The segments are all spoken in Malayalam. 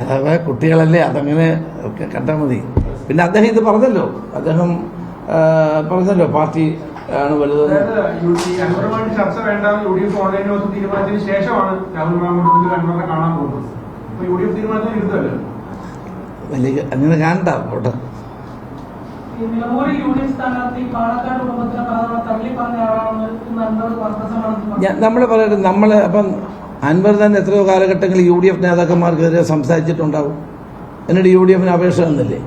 അതായത് കുട്ടികളല്ലേ അതങ്ങനെ കണ്ടാൽ മതി. പിന്നെ അദ്ദേഹം ഇത് പറഞ്ഞല്ലോ. അദ്ദേഹം പറഞ്ഞല്ലോ പാർട്ടി ആണ് വലുതെന്ന്. ചർച്ച വേണ്ട യു ഡി എഫ് തീരുമാനത്തിന് ശേഷമാണ് രാഹുൽ അൻവറിനെ കാണാൻ പോകുന്നത്. അപ്പൊ യു ഡി എഫ് തീരുമാനത്തിന് ഇരുത്തല്ലോ വലിയ അങ്ങനെ കാണണ്ട പോട്ടെ. നമ്മൾ പറയട്ടെ നമ്മൾ അപ്പം അൻവർ തന്നെ എത്രയോ കാലഘട്ടങ്ങളിൽ യു ഡി എഫ് നേതാക്കന്മാർക്കെതിരെ സംസാരിച്ചിട്ടുണ്ടാവും. എന്നിട്ട് യു ഡി എഫിന് അപേക്ഷ തന്നില്ലേ?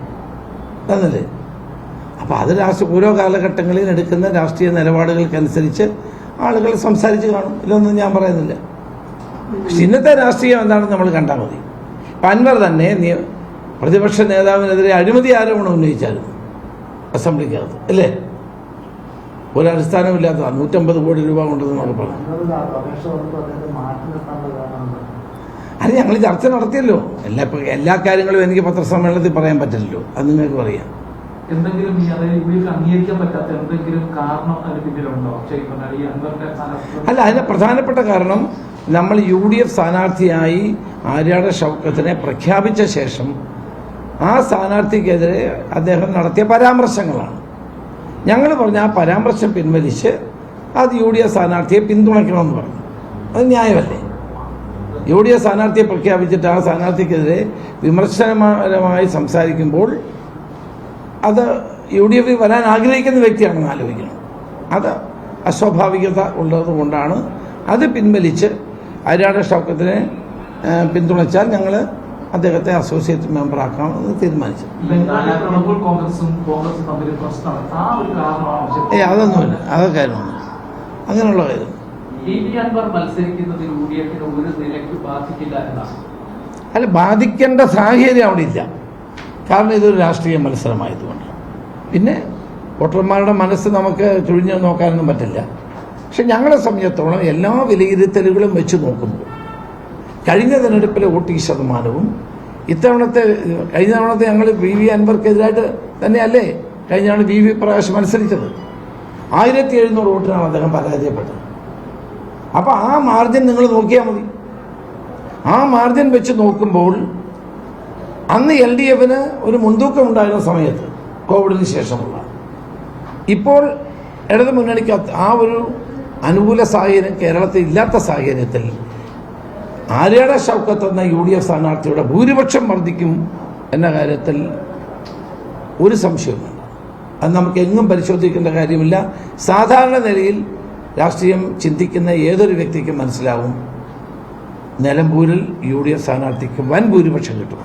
തന്നില്ലേ? അപ്പം അത് രാഷ്ട്രീയ ഓരോ കാലഘട്ടങ്ങളിൽ എടുക്കുന്ന രാഷ്ട്രീയ നിലപാടുകൾക്കനുസരിച്ച് ആളുകൾ സംസാരിച്ച് കാണും. ഇതൊന്നും ഞാൻ പറയുന്നില്ല. പക്ഷെ ഇന്നത്തെ രാഷ്ട്രീയം എന്താണെന്ന് നമ്മൾ കണ്ടാൽ മതി. അൻവർ തന്നെ പ്രതിപക്ഷ നേതാവിനെതിരെ അഴിമതി ആരോപണം ഉന്നയിച്ചായിരുന്നു. അസംബ്ലിക്കകത്ത്. അല്ലേ? ഒരടിസ്ഥാനമില്ലാത്ത നൂറ്റമ്പത് കോടി രൂപ കൊണ്ടെന്നൊക്കെ പറഞ്ഞു അപേക്ഷ വന്നപ്പോൾ അദ്ദേഹത്തെ മാറ്റി നിർത്താനുള്ള കാരണം അത് ഞങ്ങൾ ചർച്ച നടത്തിയല്ലോ. എല്ലാ എല്ലാ കാര്യങ്ങളും എനിക്ക് പത്രസമ്മേളനത്തിൽ പറയാൻ പറ്റില്ലല്ലോ. അത് നിങ്ങൾക്ക് പറയാം. എന്തെങ്കിലും അംഗീകരിക്കാൻ പറ്റാത്ത എന്തെങ്കിലും കാരണം അതിന് പിന്നിലുണ്ടോ? അല്ല അതിന്റെ പ്രധാനപ്പെട്ട കാരണം നമ്മൾ യു ഡി എഫ് സ്ഥാനാർത്ഥിയായി ആര്യാട ഷൗക്കത്തിനെ പ്രഖ്യാപിച്ച ശേഷം ആ സ്ഥാനാർത്ഥിക്കെതിരെ അദ്ദേഹം നടത്തിയ പരാമർശങ്ങളാണ്. ഞങ്ങൾ പറഞ്ഞ ആ പരാമർശം പിൻവലിച്ച് അത് യു ഡി എഫ് സ്ഥാനാർത്ഥിയെ പിന്തുണയ്ക്കണമെന്ന് പറഞ്ഞു. അത് ന്യായമല്ലേ? യു ഡി എഫ് സ്ഥാനാർത്ഥിയെ പ്രഖ്യാപിച്ചിട്ട് ആ സ്ഥാനാർത്ഥിക്കെതിരെ വിമർശനപരമായി സംസാരിക്കുമ്പോൾ അത് യു ഡി എഫിൽ വരാൻ ആഗ്രഹിക്കുന്ന വ്യക്തിയാണെന്ന് ആലോചിക്കണം. അത് അസ്വാഭാവികത ഉള്ളത് കൊണ്ടാണ് അത് പിൻവലിച്ച് അരിയാട് ഷൗക്കത്തിനെ പിന്തുണച്ചാൽ ഞങ്ങൾ അദ്ദേഹത്തെ അസോസിയേറ്റ് മെമ്പർ മെമ്പറാക്കാമെന്ന് തീരുമാനിച്ചു. ഏ അതൊന്നുമില്ല. അതൊക്കെ കാര്യമാണ്. അങ്ങനെയുള്ള കാര്യം. അൻവർ ഒരു ബാധിക്കില്ല എന്നാണ്. അല്ല ബാധിക്കേണ്ട സാഹചര്യം അവിടെ ഇല്ല കാരണം ഇതൊരു രാഷ്ട്രീയ മത്സരമായതുകൊണ്ട്. പിന്നെ വോട്ടർമാരുടെ മനസ്സ് നമുക്ക് ചുഴിഞ്ഞു നോക്കാനൊന്നും പറ്റില്ല. പക്ഷെ ഞങ്ങളെ സംബന്ധിച്ചിടത്തോളം എല്ലാ വിലയിരുത്തലുകളും വെച്ച് നോക്കുമ്പോൾ കഴിഞ്ഞ തിരഞ്ഞെടുപ്പിലെ വോട്ടിംഗ് ശതമാനവും ഇത്തവണത്തെ കഴിഞ്ഞ തവണത്തെ ഞങ്ങൾ വി വി അൻവർക്കെതിരായിട്ട് തന്നെയല്ലേ കഴിഞ്ഞ തവണ വി വി പ്രകാശ് മത്സരിച്ചത്. ആയിരത്തി എഴുന്നൂറ് വോട്ടിനാണ് അദ്ദേഹം പരാജയപ്പെട്ടത്. അപ്പോൾ ആ മാർജിൻ നിങ്ങൾ നോക്കിയാൽ മതി. ആ മാർജിൻ വെച്ച് നോക്കുമ്പോൾ അന്ന് എൽ ഡി എഫിന് ഒരു മുൻതൂക്കം ഉണ്ടായിരുന്ന സമയത്ത് കോവിഡിന് ശേഷമുള്ള. ഇപ്പോൾ ഇടതു മുന്നണിക്ക് ആ ഒരു അനുകൂല സാഹചര്യം കേരളത്തിൽ ഇല്ലാത്ത സാഹചര്യത്തിൽ ആര്യാട ഷൗക്കത്ത് എന്ന യു ഡി എഫ് സ്ഥാനാർത്ഥിയുടെ ഭൂരിപക്ഷം വർദ്ധിക്കും എന്ന കാര്യത്തിൽ ഒരു സംശയവുമില്ല. അത് നമുക്ക് എങ്ങും പരിശോധിക്കേണ്ട കാര്യമില്ല. സാധാരണ നിലയിൽ രാഷ്ട്രീയം ചിന്തിക്കുന്ന ഏതൊരു വ്യക്തിക്കും മനസ്സിലാവും. നിലമ്പൂരിൽ യു ഡി എഫ് സ്ഥാനാർത്ഥിക്ക് വൻ ഭൂരിപക്ഷം കിട്ടും